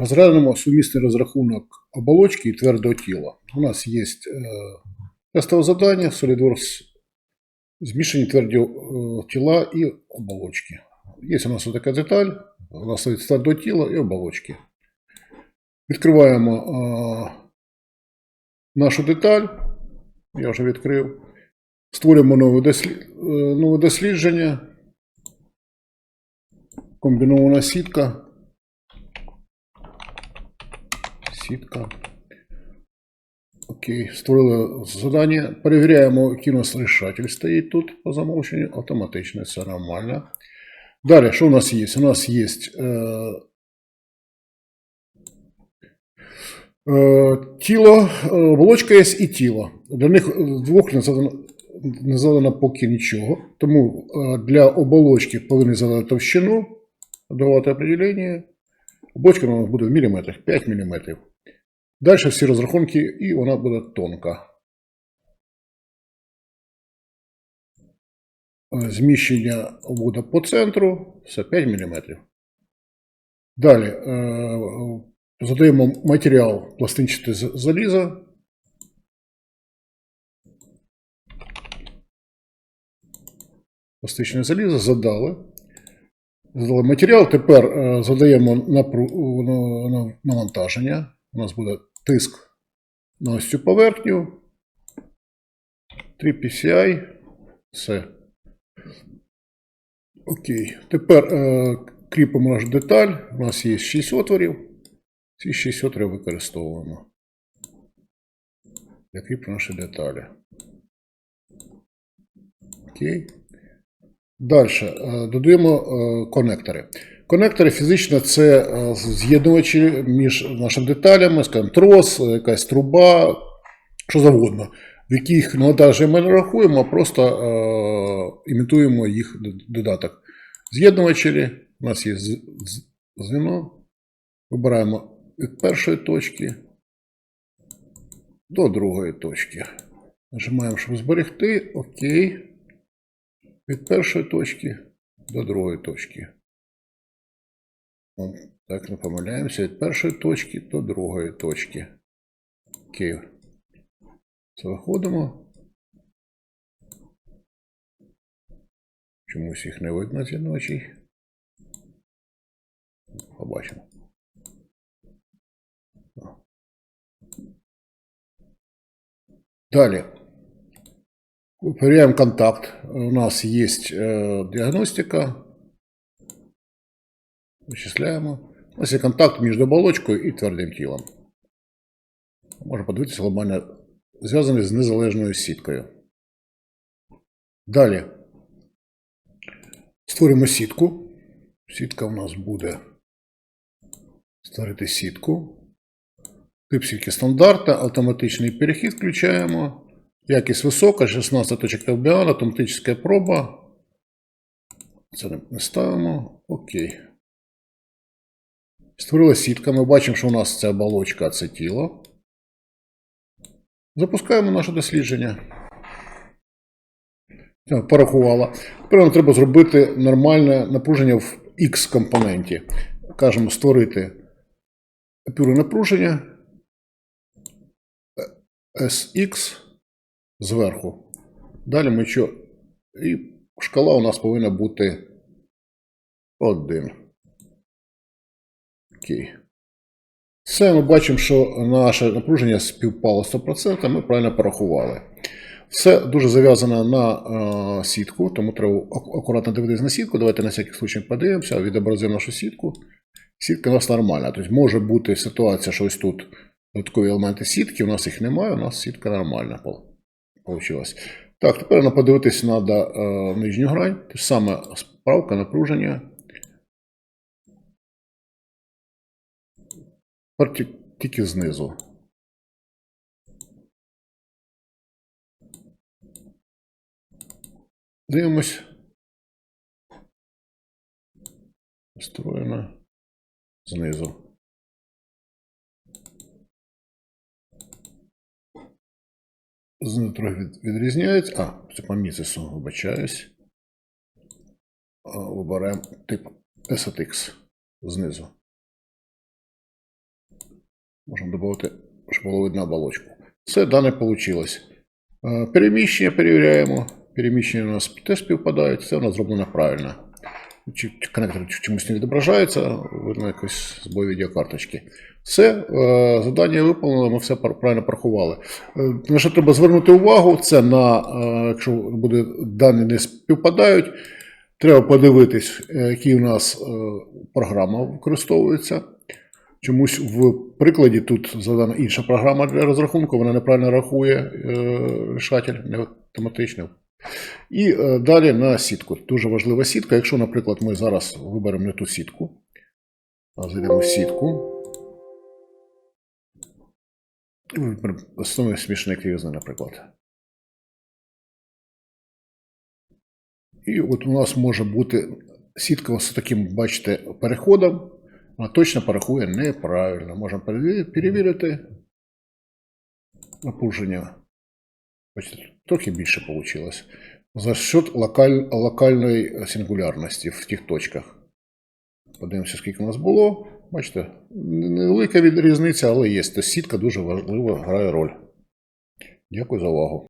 Розглянемо сумісний розрахунок оболочки і твердого тіла. У нас є е, тестове завдання SolidWorks змішані тверді е, тіла і оболочки. Є у нас така деталь, у нас є твердого тіла і оболочки. Відкриваємо е, нашу деталь. Я вже відкрив. Створюємо нове, дослід... нове дослідження. Комбінована сітка. Сітка. Окей, створили задання. Перевіряємо, у стоїть тут по замовченню. Автоматично, це нормально. Далі, що у нас є? У нас є е, е, тіло, е, оболочка є і тіло. Для них е, двох не задано, не задано поки нічого. Тому для оболочки повинні задати товщину, давати определення. Оболочка у нас буде в міліметрах, 5 мм. Далі всі розрахунки, і вона буде тонка. Зміщення буде по центру, все 5 мм. Далі е, задаємо матеріал пластинчате заліза. Пластичне залізо задали. Задали матеріал. Тепер е, задаємо навантаження. У нас буде тиск на ось цю поверхню. 3 PCI. Все. Окей. Тепер е, кріпимо нашу деталь. У нас є 6 отворів. Ці 6 отворів використовуємо. Для кріплення нашої деталі. Окей. Далі додаємо е, конектори. Конектори фізично це е, з'єднувачі між нашими деталями, скажімо, трос, е, якась труба, що завгодно, в яких навантаження ми не рахуємо, а просто е, імітуємо їх додаток. З'єднувачі, у нас є з- з- Вибираємо від першої точки до другої точки. Нажимаємо, щоб зберегти. Окей. Від першої точки до другої точки. Так, не помиляємося. Від першої точки до другої точки. Окей. Це виходимо. Чомусь їх не видно ці ночі. Побачимо. Далі. Перевіряємо контакт. У нас є е, діагностика. Вичисляємо. Нас є контакт між оболочкою і твердим тілом. Можна подивитися глобально зв'язаний з незалежною сіткою. Далі. Створюємо сітку. Сітка у нас буде створити сітку. Тип сітки стандартна, автоматичний перехід включаємо. Якість висока, 16 точок LBA, автоматична проба. Це не ставимо. Окей. Створила сітка. Ми бачимо, що у нас це оболочка, а це тіло. Запускаємо наше дослідження. Порахувала. Тепер нам треба зробити нормальне напруження в X компоненті. Кажемо створити епюре напруження SX зверху. Далі ми що? І шкала у нас повинна бути 1. Окей. Все, ми бачимо, що наше напруження співпало 100%, ми правильно порахували. Все дуже зав'язано на е, сітку, тому треба акуратно дивитися на сітку. Давайте на всякий случай подивимося, відобразимо нашу сітку. Сітка у нас нормальна. Тобто може бути ситуація, що ось тут додаткові елементи сітки, у нас їх немає, у нас сітка нормальна вийшла. Так, тепер подивитися треба нижню грань. Ж саме справка, напруження. Тепер тільки знизу. Дивимось. Строєно знизу. Знизу трохи відрізняється. А, це по місяцю, вибачаюсь. Вибираємо тип SATX знизу. Можемо додати, щоб було видно оболочку. Все, дане вийшло. Переміщення перевіряємо. Переміщення у нас теж співпадають, у нас зроблено правильно. Чи- Коннектор чомусь не відображається, видно якось збой відеокарточки. Все, е, завдання виповнено, ми все правильно порахували. Е, На що треба звернути увагу, це на, е, якщо буде дані не співпадають, треба подивитись, е, які у нас е, програма використовується. Чомусь в прикладі тут задана інша програма для розрахунку, вона неправильно рахує е, рішатель, не автоматично. І е, далі на сітку. Дуже важлива сітка. Якщо, наприклад, ми зараз виберемо не ту сітку, зайдемо в сітку. Основний смішний кривізни, наприклад. І от у нас може бути сітка з таким, бачите, переходом. Вона точно порахує неправильно. Можемо перевірити напруження. Трохи більше вийшло. За счет локаль, локальної сингулярності в тих точках. Подивимося, скільки у нас було. Бачите, невелика різниця, але є. Тобто сітка дуже важливо грає роль. Дякую за увагу.